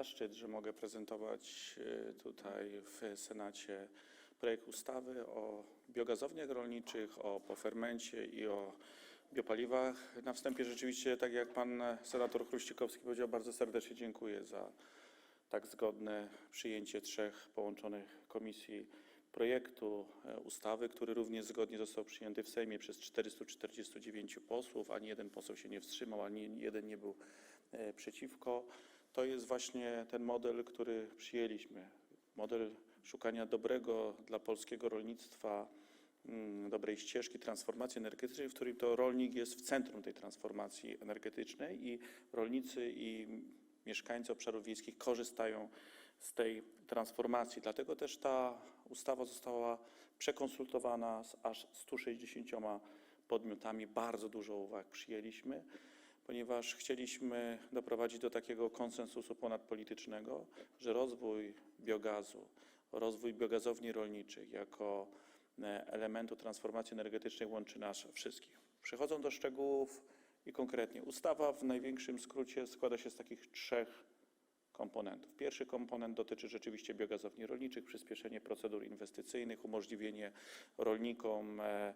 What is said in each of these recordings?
zaszczyt, że mogę prezentować e, tutaj w Senacie projekt ustawy o biogazowniach rolniczych, o pofermencie i o biopaliwach. Na wstępie rzeczywiście, tak jak pan senator Chruścikowski powiedział, bardzo serdecznie dziękuję za tak zgodne przyjęcie trzech połączonych komisji projektu e, ustawy, który również zgodnie został przyjęty w Sejmie przez 449 posłów, ani jeden poseł się nie wstrzymał, ani jeden nie był e, przeciwko. To jest właśnie ten model, który przyjęliśmy. Model szukania dobrego dla polskiego rolnictwa, mm, dobrej ścieżki transformacji energetycznej, w którym to rolnik jest w centrum tej transformacji energetycznej i rolnicy i mieszkańcy obszarów wiejskich korzystają z tej transformacji. Dlatego też ta ustawa została przekonsultowana z aż 160 podmiotami. Bardzo dużo uwag przyjęliśmy, ponieważ chcieliśmy doprowadzić do takiego konsensusu ponadpolitycznego, że rozwój biogazu, rozwój biogazowni rolniczych jako e, elementu transformacji energetycznej łączy nas wszystkich. Przechodząc do szczegółów i konkretnie, ustawa w największym skrócie składa się z takich trzech komponentów. Pierwszy komponent dotyczy rzeczywiście biogazowni rolniczych, przyspieszenie procedur inwestycyjnych, umożliwienie rolnikom e,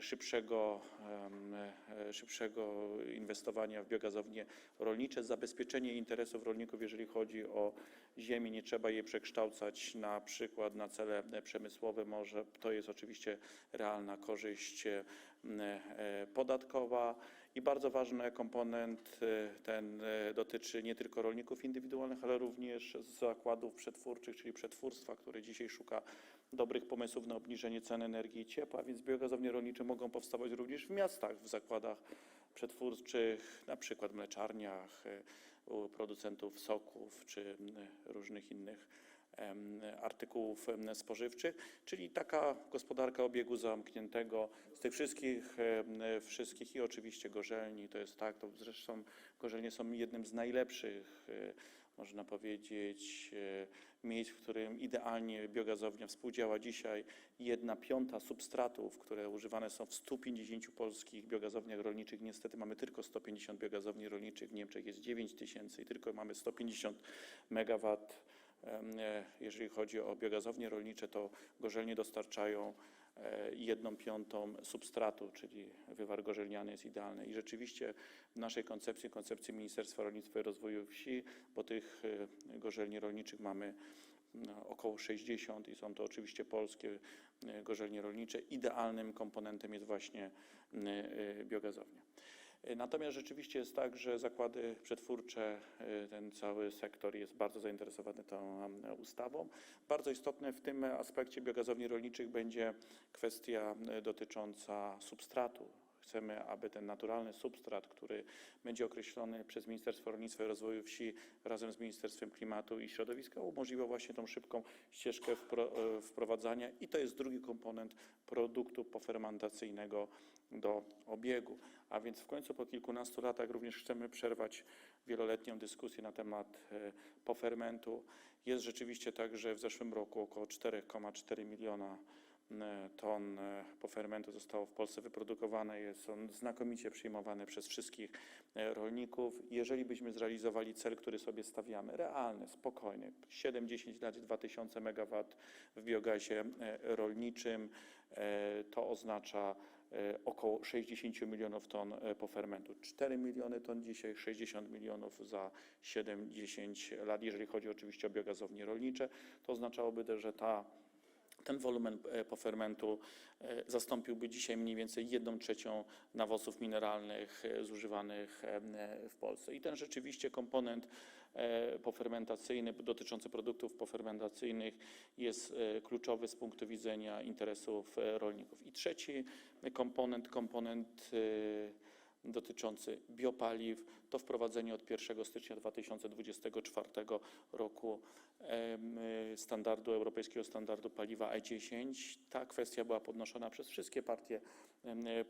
szybszego, em, e, szybszego inwestowania w biogazownie rolnicze, zabezpieczenie interesów rolników, jeżeli chodzi o ziemię, nie trzeba jej przekształcać na przykład na cele e, przemysłowe, to jest oczywiście realna korzyść e, e, podatkowa. I bardzo ważny komponent e, ten e, dotyczy nie tylko rolników indywidualnych, ale również zakładów przetwórczych, czyli przetwórstwa, które dzisiaj szuka dobrych pomysłów na obniżenie cen energii i ciepła, więc biogazownie rolnicze mogą powstawać również w miastach, w zakładach przetwórczych, na przykład mleczarniach, e, u producentów soków czy m, różnych innych artykułów spożywczych, czyli taka gospodarka obiegu zamkniętego z tych wszystkich, wszystkich i oczywiście gorzelni, to jest tak, to zresztą gorzelnie są jednym z najlepszych, e, można powiedzieć, e, miejsc, w którym idealnie biogazownia współdziała dzisiaj. Jedna piąta substratów, które używane są w 150 polskich biogazowniach rolniczych, niestety mamy tylko 150 biogazowni rolniczych, w Niemczech jest 9 tysięcy i tylko mamy 150 megawatt. E, Jeżeli chodzi o biogazownie rolnicze, to gorzelnie dostarczają jedną piątą substratu, czyli wywar gorzelniany jest idealny. I rzeczywiście w naszej koncepcji, koncepcji Ministerstwa Rolnictwa i Rozwoju Wsi, bo tych e, gorzelni rolniczych mamy no, około 60 i są to oczywiście polskie e, gorzelnie rolnicze, idealnym komponentem jest właśnie e, biogazownia. Natomiast rzeczywiście jest tak, że zakłady przetwórcze, e, ten cały sektor jest bardzo zainteresowany tą ustawą. Bardzo istotne w tym aspekcie biogazowni rolniczych będzie kwestia e, dotycząca substratu. Chcemy, aby ten naturalny substrat, który będzie określony przez Ministerstwo Rolnictwa i Rozwoju Wsi razem z Ministerstwem Klimatu i Środowiska, umożliwiał właśnie tą szybką ścieżkę e, wprowadzania i to jest drugi komponent produktu pofermentacyjnego do obiegu. A więc w końcu po kilkunastu latach również chcemy przerwać wieloletnią dyskusję na temat e, pofermentu. Jest rzeczywiście tak, że w zeszłym roku około 4,4 miliona e, ton e, pofermentu zostało w Polsce wyprodukowane. Jest on znakomicie przyjmowany przez wszystkich rolników. Jeżeli byśmy zrealizowali cel, który sobie stawiamy, realny, spokojny, 7-10 lat, 2000 MW w biogazie rolniczym, to oznacza około 60 milionów ton e, pofermentu. 4 miliony ton dzisiaj, 60 milionów za 7-10 lat, jeżeli chodzi oczywiście o biogazownie rolnicze. To oznaczałoby też, że ta ten wolumen e, pofermentu e, zastąpiłby dzisiaj mniej więcej 1 trzecią nawozów mineralnych e, zużywanych e, w Polsce. I ten rzeczywiście komponent e, pofermentacyjny dotyczący produktów pofermentacyjnych jest e, kluczowy z punktu widzenia interesów e, rolników. I trzeci komponent, komponent e, dotyczący biopaliw, to wprowadzenie od 1 stycznia 2024 roku standardu, europejskiego standardu paliwa E10. Ta kwestia była podnoszona przez wszystkie partie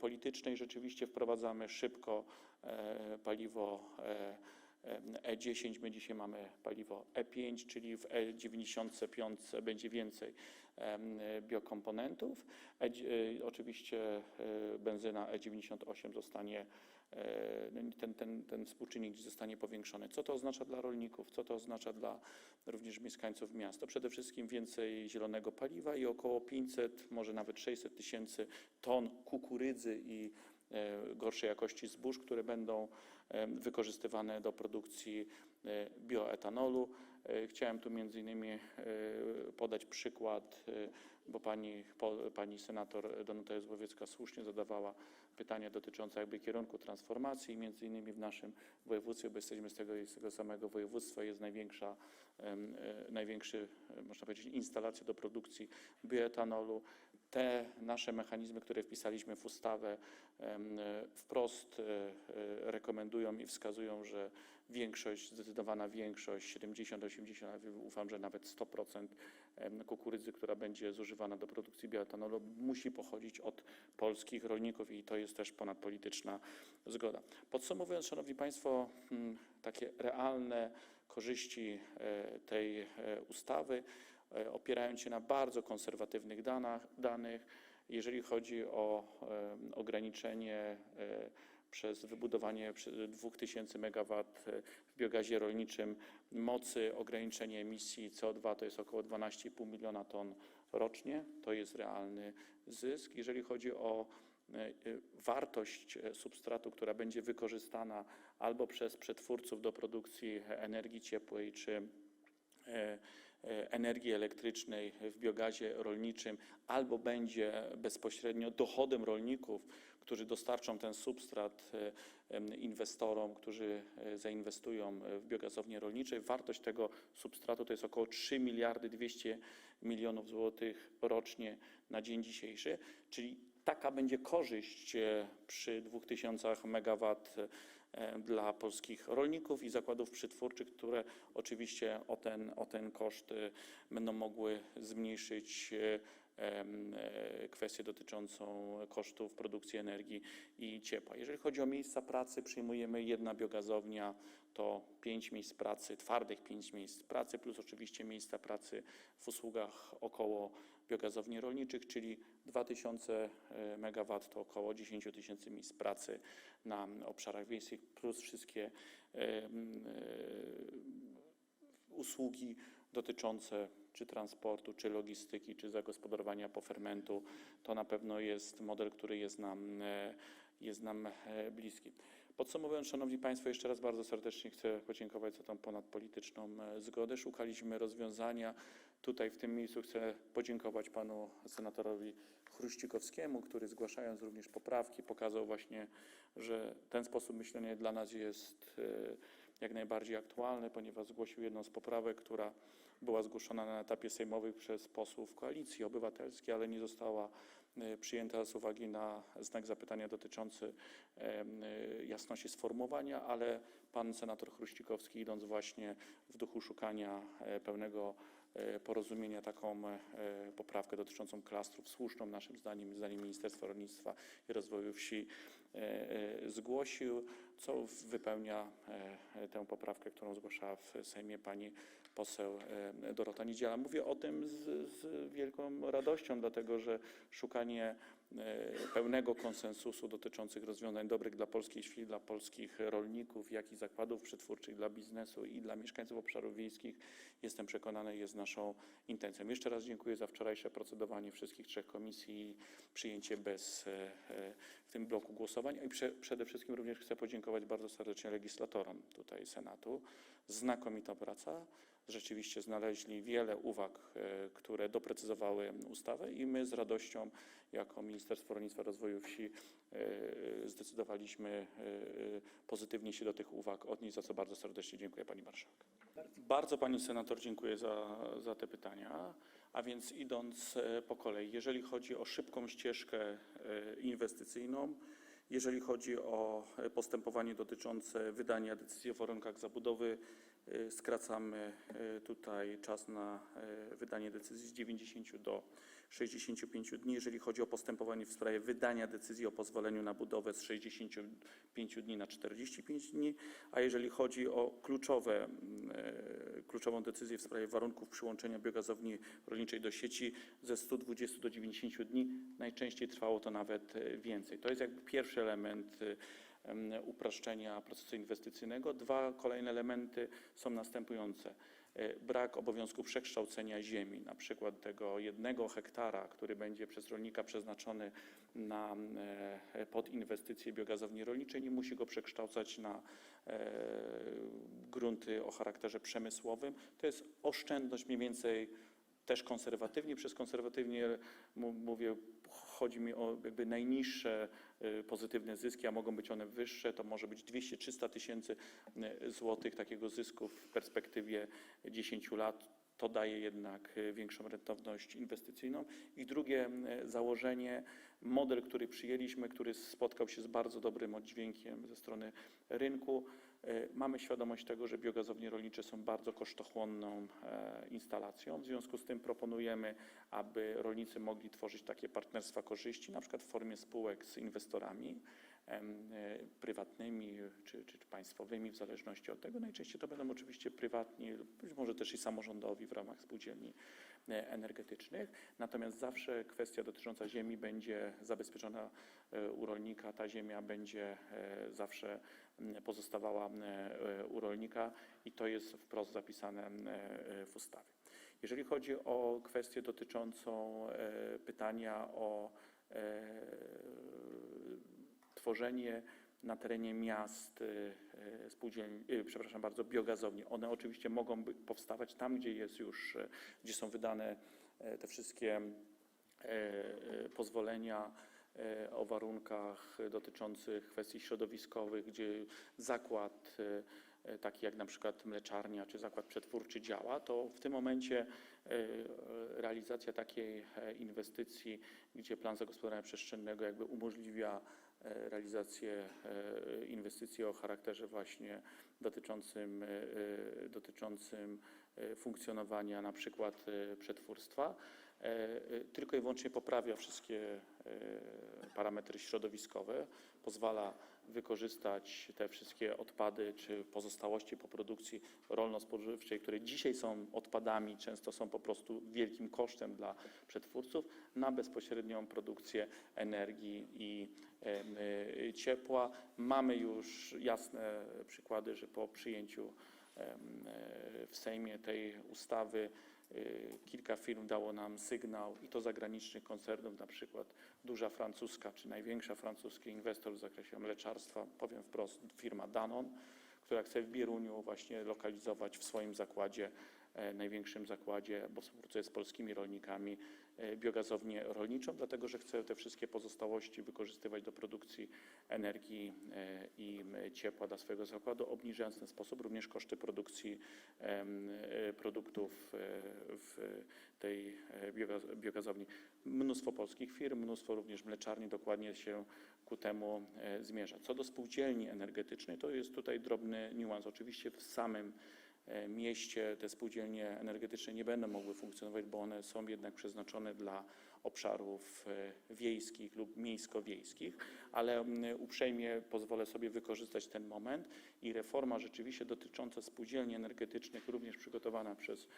polityczne i rzeczywiście wprowadzamy szybko e, paliwo e, E10. My dzisiaj mamy paliwo E5, czyli w E95 będzie więcej biokomponentów. E, e, oczywiście e, benzyna E98 zostanie e, ten, ten, ten współczynnik zostanie powiększony. Co to oznacza dla rolników? Co to oznacza dla również mieszkańców miast? To przede wszystkim więcej zielonego paliwa i około 500, może nawet 600 tysięcy ton kukurydzy i e, gorszej jakości zbóż, które będą e, wykorzystywane do produkcji e, bioetanolu. E, Chciałem tu między innymi e, podać przykład, e, bo pani, pani senator Danuta Jozłowiecka słusznie zadawała pytanie dotyczące jakby kierunku transformacji. Między innymi w naszym województwie, bo jesteśmy z tego, z tego samego województwa, jest największa, e, największy, e, można powiedzieć, instalacja do produkcji bioetanolu. Te nasze mechanizmy, które wpisaliśmy w ustawę, wprost e, e, rekomendują i wskazują, że większość, zdecydowana większość, 70, 80, a ufam, że nawet 100% em, kukurydzy, która będzie zużywana do produkcji bioetanolu, musi pochodzić od polskich rolników i to jest też ponadpolityczna zgoda. Podsumowując, Szanowni Państwo, mm, takie realne korzyści e, tej ustawy, opierając się na bardzo konserwatywnych danach, danych, jeżeli chodzi o em, ograniczenie e, przez wybudowanie przy- 2000 MW w biogazie rolniczym mocy, ograniczenie emisji CO2 to jest około 12,5 miliona ton rocznie. To jest realny zysk. Jeżeli chodzi o e, e, wartość e, substratu, która będzie wykorzystana albo przez przetwórców do produkcji energii ciepłej czy e, e, energii elektrycznej w biogazie rolniczym, albo będzie bezpośrednio dochodem rolników, którzy dostarczą ten substrat e, inwestorom, którzy e, zainwestują w biogazownie rolnicze. Wartość tego substratu to jest około 3 miliardy 200 milionów złotych rocznie na dzień dzisiejszy, czyli taka będzie korzyść e, przy 2000 MW e, dla polskich rolników i zakładów przetwórczych, które oczywiście o ten, o ten koszt e, będą mogły zmniejszyć kwestię dotyczącą kosztów produkcji energii i ciepła. Jeżeli chodzi o miejsca pracy, przyjmujemy jedna biogazownia, to pięć miejsc pracy, twardych pięć miejsc pracy, plus oczywiście miejsca pracy w usługach około biogazowni rolniczych, czyli 2000 MW to około 10 tysięcy miejsc pracy na obszarach wiejskich, plus wszystkie em, e, usługi dotyczące czy transportu, czy logistyki, czy zagospodarowania pofermentu. To na pewno jest model, który jest nam, e, jest nam e, bliski. Podsumowując, Szanowni Państwo, jeszcze raz bardzo serdecznie chcę podziękować za tą ponadpolityczną e, zgodę. Szukaliśmy rozwiązania. Tutaj w tym miejscu chcę podziękować panu senatorowi Chruścikowskiemu, który zgłaszając również poprawki pokazał właśnie, że ten sposób myślenia dla nas jest e, jak najbardziej aktualny, ponieważ zgłosił jedną z poprawek, która była zgłoszona na etapie sejmowych przez posłów Koalicji Obywatelskiej, ale nie została e, przyjęta z uwagi na znak zapytania dotyczący e, jasności sformułowania, ale pan senator Chruścikowski, idąc właśnie w duchu szukania pełnego porozumienia, taką e, poprawkę dotyczącą klastrów, słuszną naszym zdaniem, zdaniem Ministerstwa Rolnictwa i Rozwoju Wsi, e, e, zgłosił, co wypełnia e, tę poprawkę, którą zgłaszała w Sejmie pani poseł e, Dorota Niedziela. Mówię o tym z, z wielką radością, dlatego że szukanie e, pełnego konsensusu dotyczących rozwiązań dobrych dla polskiej wsi, dla polskich rolników, jak i zakładów przetwórczych, dla biznesu i dla mieszkańców obszarów wiejskich, jestem przekonany, jest naszą intencją. Jeszcze raz dziękuję za wczorajsze procedowanie wszystkich trzech komisji i przyjęcie bez e, e, w tym bloku głosowań. I prze, przede wszystkim również chcę podziękować bardzo serdecznie legislatorom tutaj Senatu. Znakomita praca. Rzeczywiście znaleźli wiele uwag, e, które doprecyzowały ustawę i my z radością jako Ministerstwo Rolnictwa i Rozwoju Wsi e, zdecydowaliśmy e, pozytywnie się do tych uwag odnieść, za co bardzo serdecznie dziękuję Pani Marszałek. Bardzo Pani Senator dziękuję za, za te pytania. A więc idąc po kolei, jeżeli chodzi o szybką ścieżkę inwestycyjną, jeżeli chodzi o postępowanie dotyczące wydania decyzji o warunkach zabudowy, skracamy e, tutaj czas na e, wydanie decyzji z 90 do 65 dni. Jeżeli chodzi o postępowanie w sprawie wydania decyzji o pozwoleniu na budowę z 65 dni na 45 dni, a jeżeli chodzi o kluczowe, mm, e, kluczową decyzję w sprawie warunków przyłączenia biogazowni rolniczej do sieci ze 120 do 90 dni, najczęściej trwało to nawet e, więcej. To jest jakby pierwszy element em, upraszczenia procesu inwestycyjnego. Dwa kolejne elementy są następujące. E, Brak obowiązku przekształcenia ziemi, na przykład tego jednego hektara, który będzie przez rolnika przeznaczony na e, pod inwestycje biogazowni rolniczej, nie musi go przekształcać na e, grunty o charakterze przemysłowym. To jest oszczędność mniej więcej też konserwatywnie. Przez konserwatywnie mówię, chodzi mi o jakby najniższe y, pozytywne zyski, a mogą być one wyższe. To może być 200-300 tysięcy y, złotych takiego zysku w perspektywie 10 lat. To daje jednak y, większą rentowność inwestycyjną. I drugie założenie, model, który przyjęliśmy, który spotkał się z bardzo dobrym oddźwiękiem ze strony rynku. Y, Mamy świadomość tego, że biogazownie rolnicze są bardzo kosztochłonną e, instalacją. W związku z tym proponujemy, aby rolnicy mogli tworzyć takie partnerstwa korzyści, na przykład w formie spółek z inwestorami e, prywatnymi czy, czy, państwowymi, w zależności od tego. Najczęściej to będą oczywiście prywatni, być może też i samorządowi w ramach spółdzielni e, energetycznych. Natomiast zawsze kwestia dotycząca ziemi będzie zabezpieczona e, u rolnika. Ta ziemia będzie e, zawsze pozostawała e, u rolnika i to jest wprost zapisane e, w ustawie. Jeżeli chodzi o kwestię dotyczącą e, pytania o e, tworzenie na terenie miast e, spółdzielni, e, przepraszam bardzo, biogazowni. One oczywiście mogą powstawać tam, gdzie jest już, gdzie są wydane e, te wszystkie e, e, pozwolenia o warunkach dotyczących kwestii środowiskowych, gdzie zakład taki jak na przykład mleczarnia czy zakład przetwórczy działa, to w tym momencie realizacja takiej inwestycji, gdzie plan zagospodarowania przestrzennego jakby umożliwia realizację e, inwestycji o charakterze właśnie dotyczącym, e, e, dotyczącym e, funkcjonowania na przykład e, przetwórstwa, e, e, tylko i wyłącznie poprawia wszystkie e, parametry środowiskowe, pozwala wykorzystać te wszystkie odpady czy pozostałości po produkcji rolno-spożywczej, które dzisiaj są odpadami, często są po prostu wielkim kosztem dla przetwórców, na bezpośrednią produkcję energii i em, y, ciepła. Mamy już jasne przykłady, że po przyjęciu e, w Sejmie tej ustawy kilka firm dało nam sygnał i to zagranicznych koncernów, na przykład duża francuska czy największa francuski inwestor w zakresie mleczarstwa, powiem wprost, firma Danon, która chce w Bieruniu właśnie lokalizować w swoim zakładzie, e, największym zakładzie, bo współpracuje z polskimi rolnikami, biogazownię rolniczą, dlatego że chce te wszystkie pozostałości wykorzystywać do produkcji energii e, i ciepła dla swojego zakładu, obniżając w ten sposób również koszty produkcji e, produktów e, w tej e, biogaz- biogazowni. Mnóstwo polskich firm, mnóstwo również mleczarni dokładnie się ku temu e, zmierza. Co do spółdzielni energetycznej, to jest tutaj drobny niuans. Oczywiście w samym e, mieście te spółdzielnie energetyczne nie będą mogły funkcjonować, bo one są jednak przeznaczone dla obszarów e, wiejskich lub miejsko-wiejskich, ale uprzejmie pozwolę sobie wykorzystać ten moment i reforma rzeczywiście dotycząca spółdzielni energetycznych, również przygotowana przez e,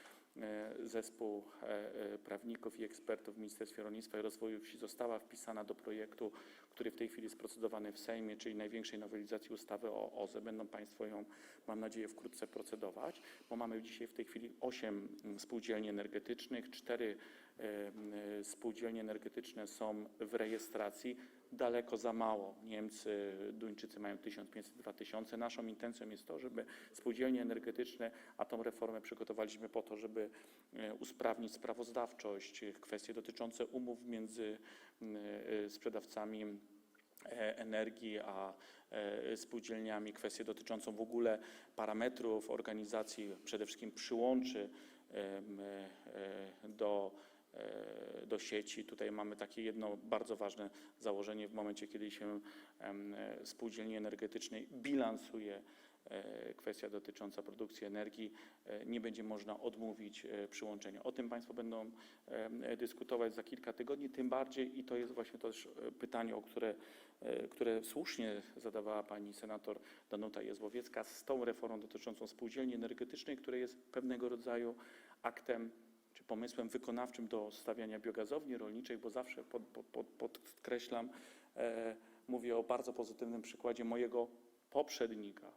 zespół e, e, prawników i ekspertów w Ministerstwie Rolnictwa i Rozwoju Wsi została wpisana do projektu, który w tej chwili jest procedowany w Sejmie, czyli największej nowelizacji ustawy o OZE. Będą Państwo ją, mam nadzieję, wkrótce procedować, bo mamy dzisiaj w tej chwili osiem mm, spółdzielni energetycznych, cztery e, m, e, spółdzielnie energetyczne są w rejestracji, daleko za mało. Niemcy, Duńczycy mają 1500, 2000. Naszą intencją jest to, żeby spółdzielnie energetyczne, a tą reformę przygotowaliśmy po to, żeby e, usprawnić sprawozdawczość, kwestie dotyczące umów między sprzedawcami e, energii, a e, spółdzielniami, kwestię dotyczącą w ogóle parametrów organizacji, przede wszystkim przyłączy e, do, do sieci. Tutaj mamy takie jedno bardzo ważne założenie w momencie, kiedy się e, spółdzielni energetycznej bilansuje e, kwestia dotycząca produkcji energii, e, nie będzie można odmówić e, przyłączenia. O tym Państwo będą dyskutować za kilka tygodni, tym bardziej i to jest właśnie też e, pytanie, o które, e, które słusznie zadawała pani senator Danuta Jezłowiecka z tą reformą dotyczącą spółdzielni energetycznej, która jest pewnego rodzaju aktem pomysłem wykonawczym do stawiania biogazowni rolniczej, bo zawsze pod, pod, pod, podkreślam, e, mówię o bardzo pozytywnym przykładzie mojego poprzednika,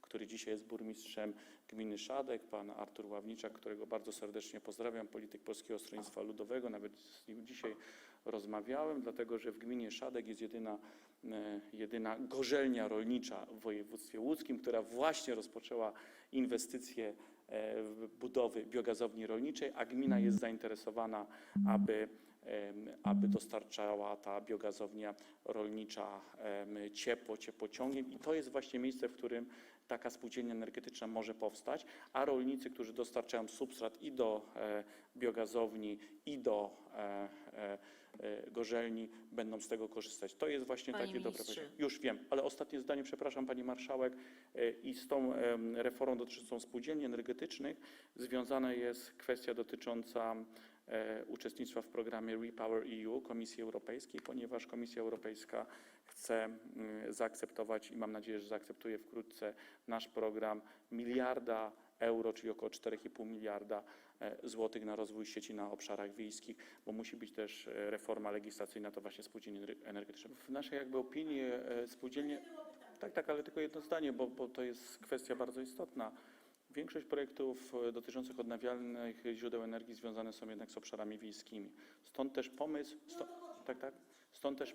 który dzisiaj jest burmistrzem gminy Szadek, pan Artur Ławniczak, którego bardzo serdecznie pozdrawiam, polityk Polskiego Stronnictwa Ludowego, nawet z nim dzisiaj rozmawiałem, dlatego że w gminie Szadek jest jedyna, e, jedyna gorzelnia rolnicza w województwie łódzkim, która właśnie rozpoczęła inwestycje budowy biogazowni rolniczej, a gmina jest zainteresowana, aby, aby dostarczała ta biogazownia rolnicza ciepło, ciepłociągiem. I to jest właśnie miejsce, w którym taka spółdzielnia energetyczna może powstać, a rolnicy, którzy dostarczają substrat i do e, biogazowni, i do e, e, e, gorzelni, będą z tego korzystać. To jest właśnie Panie takie dobre ministrze. Już wiem, ale ostatnie zdanie, przepraszam Pani Marszałek, e, i z tą em, reformą dotyczącą spółdzielni energetycznych związana jest kwestia dotycząca e, uczestnictwa w programie Repower EU Komisji Europejskiej, ponieważ Komisja Europejska chce mm, zaakceptować i mam nadzieję, że zaakceptuje wkrótce nasz program miliarda euro, czyli około 4,5 miliarda złotych na rozwój sieci na obszarach wiejskich, bo musi być też e, reforma legislacyjna, to właśnie spółdzielnie ener- energetyczne. W naszej jakby opinii e, spółdzielnie... Tak, tak, ale tylko jedno zdanie, bo, bo to jest kwestia bardzo istotna. Większość projektów e, dotyczących odnawialnych źródeł energii związane są jednak z obszarami wiejskimi. Stąd też pomysł, sto, tak, tak, stąd też,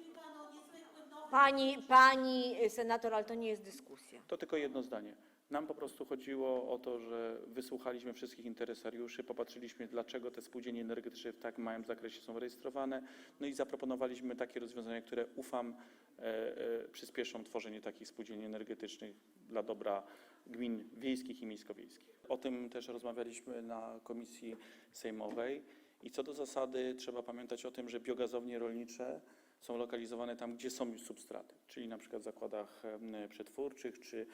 Pani, pani senator, ale to nie jest dyskusja. to tylko jedno zdanie. Nam po prostu chodziło o to, że wysłuchaliśmy wszystkich interesariuszy, popatrzyliśmy, dlaczego te spółdzielnie energetyczne w tak małym zakresie są rejestrowane, no i zaproponowaliśmy takie rozwiązania, które ufam e, e, przyspieszą tworzenie takich spółdzielni energetycznych dla dobra gmin wiejskich i miejsko-wiejskich. O tym też rozmawialiśmy na komisji sejmowej i co do zasady trzeba pamiętać o tym, że biogazownie rolnicze są lokalizowane tam, gdzie są już substraty, czyli na przykład w zakładach przetwórczych czy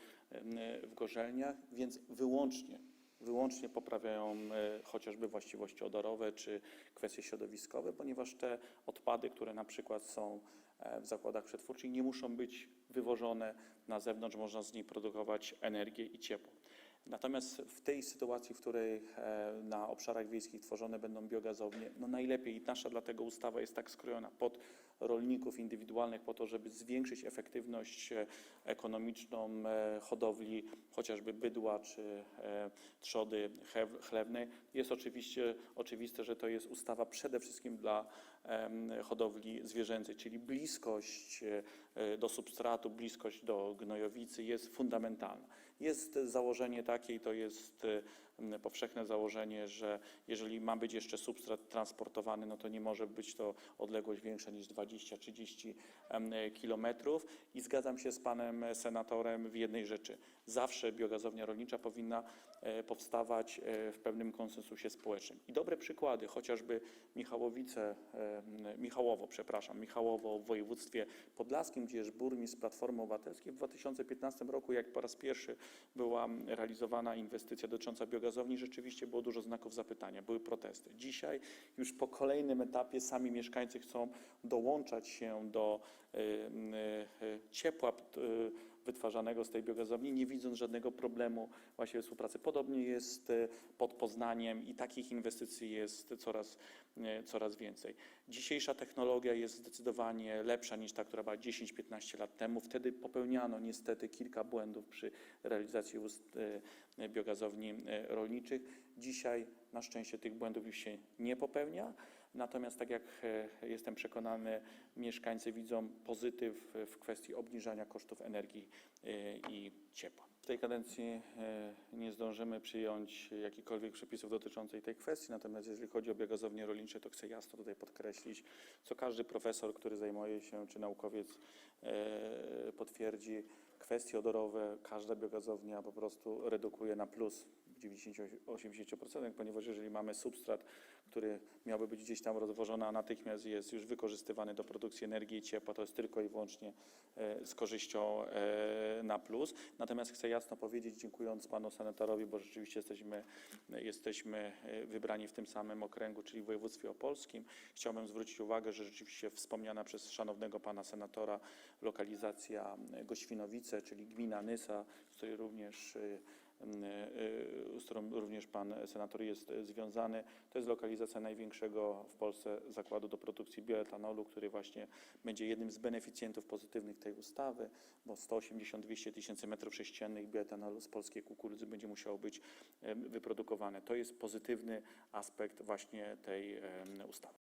w gorzelniach, więc wyłącznie, wyłącznie poprawiają chociażby właściwości odorowe czy kwestie środowiskowe, ponieważ te odpady, które na przykład są e, w zakładach przetwórczych, nie muszą być wywożone na zewnątrz, można z nich produkować energię i ciepło. Natomiast w tej sytuacji, w której e, na obszarach wiejskich tworzone będą biogazownie, no najlepiej i nasza dlatego ustawa jest tak skrojona pod rolników indywidualnych po to, żeby zwiększyć efektywność e, ekonomiczną e, hodowli chociażby bydła czy e, trzody chlewnej. Jest oczywiście oczywiste, że to jest ustawa przede wszystkim dla hodowli zwierzęcej, czyli bliskość e, e, do substratu, bliskość do gnojowicy jest fundamentalna. Jest założenie takie i to jest powszechne założenie, że jeżeli ma być jeszcze substrat transportowany, no to nie może być to odległość większa niż 20-30 em, kilometrów. I zgadzam się z panem senatorem w jednej rzeczy. Zawsze biogazownia rolnicza powinna e, powstawać e, w pewnym konsensusie społecznym. I dobre przykłady, chociażby Michałowice, em, Michałowo, przepraszam, Michałowo w województwie podlaskim, gdzie jest burmistrz Platformy Obywatelskiej w 2015 roku, jak po raz pierwszy była realizowana inwestycja dotycząca biogazowni, rzeczywiście było dużo znaków zapytania, były protesty. Dzisiaj już po kolejnym etapie sami mieszkańcy chcą dołączać się do ciepła wytwarzanego z tej biogazowni, nie widząc żadnego problemu właśnie współpracy. Podobnie jest y, pod Poznaniem i takich inwestycji jest coraz, y, coraz więcej. Dzisiejsza technologia jest zdecydowanie lepsza niż ta, która była 10-15 lat temu. Wtedy popełniano niestety kilka błędów przy realizacji ust, y, biogazowni rolniczych. Dzisiaj na szczęście tych błędów już się nie popełnia. Natomiast tak jak e, jestem przekonany, mieszkańcy widzą pozytyw w kwestii obniżania kosztów energii e, i ciepła. W tej kadencji e, nie zdążymy przyjąć jakichkolwiek przepisów dotyczących tej kwestii, natomiast jeżeli chodzi o biogazownie rolnicze, to chcę jasno tutaj podkreślić, co każdy profesor, który zajmuje się, czy naukowiec potwierdzi, kwestie odorowe każda biogazownia po prostu redukuje na plus 90-80%, ponieważ jeżeli mamy substrat, który miałby być gdzieś tam rozwożony, a natychmiast jest już wykorzystywany do produkcji energii i ciepła, to jest tylko i wyłącznie e, z korzyścią e, na plus. Natomiast chcę jasno powiedzieć, dziękując panu senatorowi, bo rzeczywiście jesteśmy, jesteśmy e, wybrani w tym samym okręgu, czyli w województwie opolskim, chciałbym zwrócić uwagę, że rzeczywiście wspomniana przez szanownego pana senatora lokalizacja Goświnowice, czyli gmina Nysa, z której również z którą również pan senator jest y, związany. To jest lokalizacja największego w Polsce zakładu do produkcji bioetanolu, który właśnie będzie jednym z beneficjentów pozytywnych tej ustawy, bo 180-200 tysięcy metrów sześciennych bioetanolu z polskiej kukurydzy będzie musiało być wyprodukowane. To jest pozytywny aspekt właśnie tej ustawy.